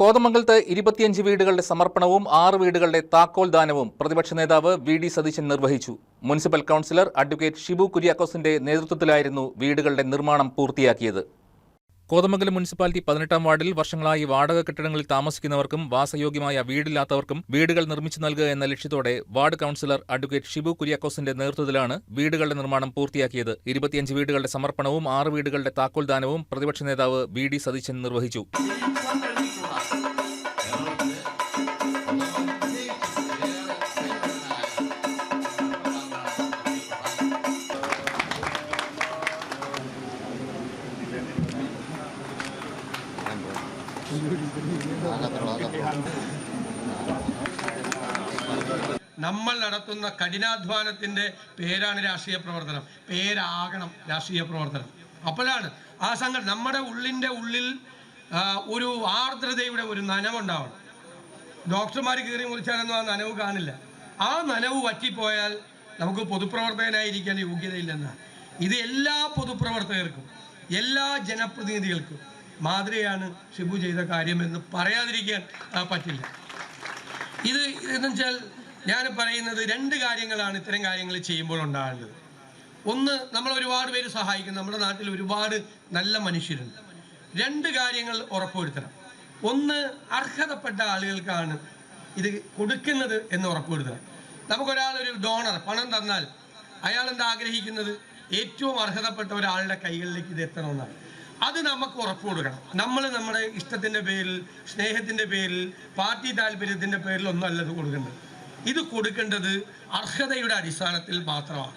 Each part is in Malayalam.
കോതമംഗലത്ത് ഇരുപത്തിയഞ്ച് വീടുകളുടെ സമർപ്പണവും ആറ് വീടുകളുടെ താക്കോൽ ദാനവും പ്രതിപക്ഷ നേതാവ് വി ഡി സതീശൻ നിർവഹിച്ചു. മുനിസിപ്പൽ കൗൺസിലർ അഡ്വക്കേറ്റ് ഷിബു കുര്യാക്കോസിന്റെ നേതൃത്വത്തിലായിരുന്നു വീടുകളുടെ നിർമ്മാണം പൂർത്തിയാക്കിയത്. കോതമംഗലം മുനിസിപ്പാലിറ്റി പതിനെട്ടാം വാർഡിൽ വർഷങ്ങളായി വാടക കെട്ടിടങ്ങളിൽ താമസിക്കുന്നവർക്കും വാസയോഗ്യമായ വീടില്ലാത്തവർക്കും വീടുകൾ നിർമ്മിച്ചു നൽകുക എന്ന ലക്ഷ്യത്തോടെ വാർഡ് കൗൺസിലർ അഡ്വക്കേറ്റ് ഷിബു കുര്യാക്കോസിന്റെ നേതൃത്വത്തിലാണ് വീടുകളുടെ നിർമ്മാണം പൂർത്തിയാക്കിയത്. ഇരുപത്തിയഞ്ച് വീടുകളുടെ സമർപ്പണവും ആറ് വീടുകളുടെ താക്കോൽ ദാനവും പ്രതിപക്ഷ നേതാവ് വി ഡി സതീശൻ നിർവഹിച്ചു. നമ്മൾ നടത്തുന്ന കഠിനാധ്വാനത്തിന്റെ പേരാണ് രാഷ്ട്രീയ പ്രവർത്തനം. പേരാകണം രാഷ്ട്രീയ പ്രവർത്തനം. അപ്പോഴാണ് ആ സംഘടന നമ്മുടെ ഉള്ളിന്റെ ഉള്ളിൽ ഒരു ആർദ്രതയുടെ ഒരു നനവുണ്ടാവണം. ഡോക്ടർമാർ കീറി മുറിച്ചാലൊന്നും ആ നനവ് കാണില്ല. ആ നനവ് വറ്റിപ്പോയാൽ നമുക്ക് പൊതുപ്രവർത്തകനായിരിക്കാൻ യോഗ്യതയില്ലെന്നാണ്. ഇത് എല്ലാ പൊതുപ്രവർത്തകർക്കും എല്ലാ ജനപ്രതിനിധികൾക്കും മാതൃകയാണ് ഷിബു ചെയ്ത കാര്യമെന്ന് പറയാതിരിക്കാൻ പറ്റില്ല. ഇത് എന്ന് വെച്ചാൽ ഞാൻ പറയുന്നത് രണ്ട് കാര്യങ്ങളാണ് ഇത്തരം കാര്യങ്ങൾ ചെയ്യുമ്പോൾ ഉണ്ടാകേണ്ടത്. ഒന്ന് നമ്മൾ ഒരുപാട് പേര് സഹായിക്കും നമ്മുടെ നാട്ടിൽ ഒരുപാട് നല്ല മനുഷ്യരുണ്ട്. രണ്ട് കാര്യങ്ങൾ ഉറപ്പുവരുത്തണം. ഒന്ന് അർഹതപ്പെട്ട ആളുകൾക്കാണ് ഇത് കൊടുക്കുന്നത് എന്ന് ഉറപ്പുവരുത്തണം. നമുക്കൊരാൾ ഒരു ഡോണർ പണം തന്നാൽ അയാൾ എന്താ ആഗ്രഹിക്കുന്നത് ഏറ്റവും അർഹതപ്പെട്ട ഒരാളുടെ കൈകളിലേക്ക് ഇത് എത്തണമെന്നാണ്. നമുക്ക് ഉറപ്പ് കൊടുക്കണം. നമ്മൾ നമ്മുടെ ഇഷ്ടത്തിന്റെ പേരിൽ സ്നേഹത്തിന്റെ പേരിൽ പാർട്ടി താല്പര്യത്തിന്റെ പേരിൽ ഒന്നും അല്ലത് കൊടുക്കേണ്ടത്. ഇത് കൊടുക്കേണ്ടത് അർഹതയുടെ അടിസ്ഥാനത്തിൽ മാത്രമാണ്.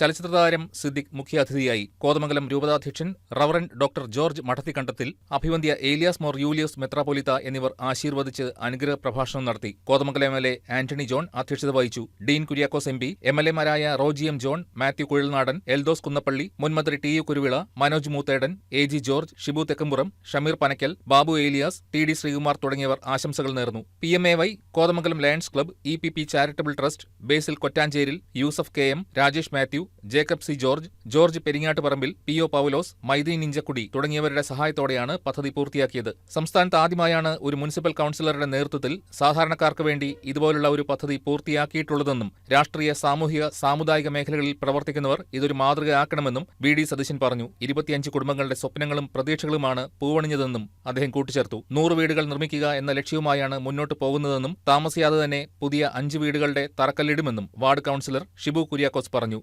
ചലച്ചിത്രതാരം സിദ്ദിഖ് മുഖ്യാതിഥിയായി കോതമംഗലം രൂപതാധ്യക്ഷൻ റവറൻ ഡോക്ടർ ജോർജ് മഠത്തിക്കണ്ടത്തിൽ അഭിവന്ധ്യ ഏലിയാസ് മോർ യൂലിയസ് മെത്രാപൊലിത്ത എന്നിവർ ആശീർവദിച്ച് അനുഗ്രഹ പ്രഭാഷണം നടത്തി. Kothamangalam M L A Antony John അധ്യക്ഷത വഹിച്ചു. Dean Kuriakose M P M L എമാരായ Roji M John Mathew Kuzhalnadan Eldhose Kunnappilly മുൻമന്ത്രി T U Kuruvilla Manoj Moothedan A G George Shibu Thekkumpuram Shameer Panackal Babu Elias T D Sreekumar തുടങ്ങിയവർ ആശംസകൾ നേർന്നു. P M A Y Kothamangalam lions club E P P charitable trust Basil Kottancheril Yusuf K M Rajesh Mathew Jacob C George George Peringattuparambil P O Paulose Mydeen Inchakkudi തുടങ്ങിയവരുടെ സഹായത്തോടെയാണ് പദ്ധതി പൂർത്തിയാക്കിയത്. സംസ്ഥാനത്ത് ആദ്യമായാണ് ഒരു മുനിസിപ്പൽ കൌൺസിലറുടെ നേതൃത്വത്തിൽ സാധാരണക്കാർക്ക് വേണ്ടി ഇതുപോലുള്ള ഒരു പദ്ധതി പൂർത്തിയാക്കിയിട്ടുള്ളതെന്നും രാഷ്ട്രീയ സാമൂഹിക സാമുദായിക മേഖലകളിൽ പ്രവർത്തിക്കുന്നവർ ഇതൊരു മാതൃകയാക്കണമെന്നും വി ഡി സതീശൻ പറഞ്ഞു. ഇരുപത്തിയഞ്ച് കുടുംബങ്ങളുടെ സ്വപ്നങ്ങളും പ്രതീക്ഷകളുമാണ് പൂവണിഞ്ഞതെന്നും അദ്ദേഹം കൂട്ടിച്ചേർത്തു. നൂറ് വീടുകൾ നിർമ്മിക്കുക എന്ന ലക്ഷ്യവുമായാണ് മുന്നോട്ട് പോകുന്നതെന്നും താമസിയാതെ തന്നെ പുതിയ അഞ്ച് വീടുകളുടെ തറക്കല്ലിടുമെന്നും വാർഡ് കൌൺസിലർ ഷിബു കുര്യാക്കോസ് പറഞ്ഞു.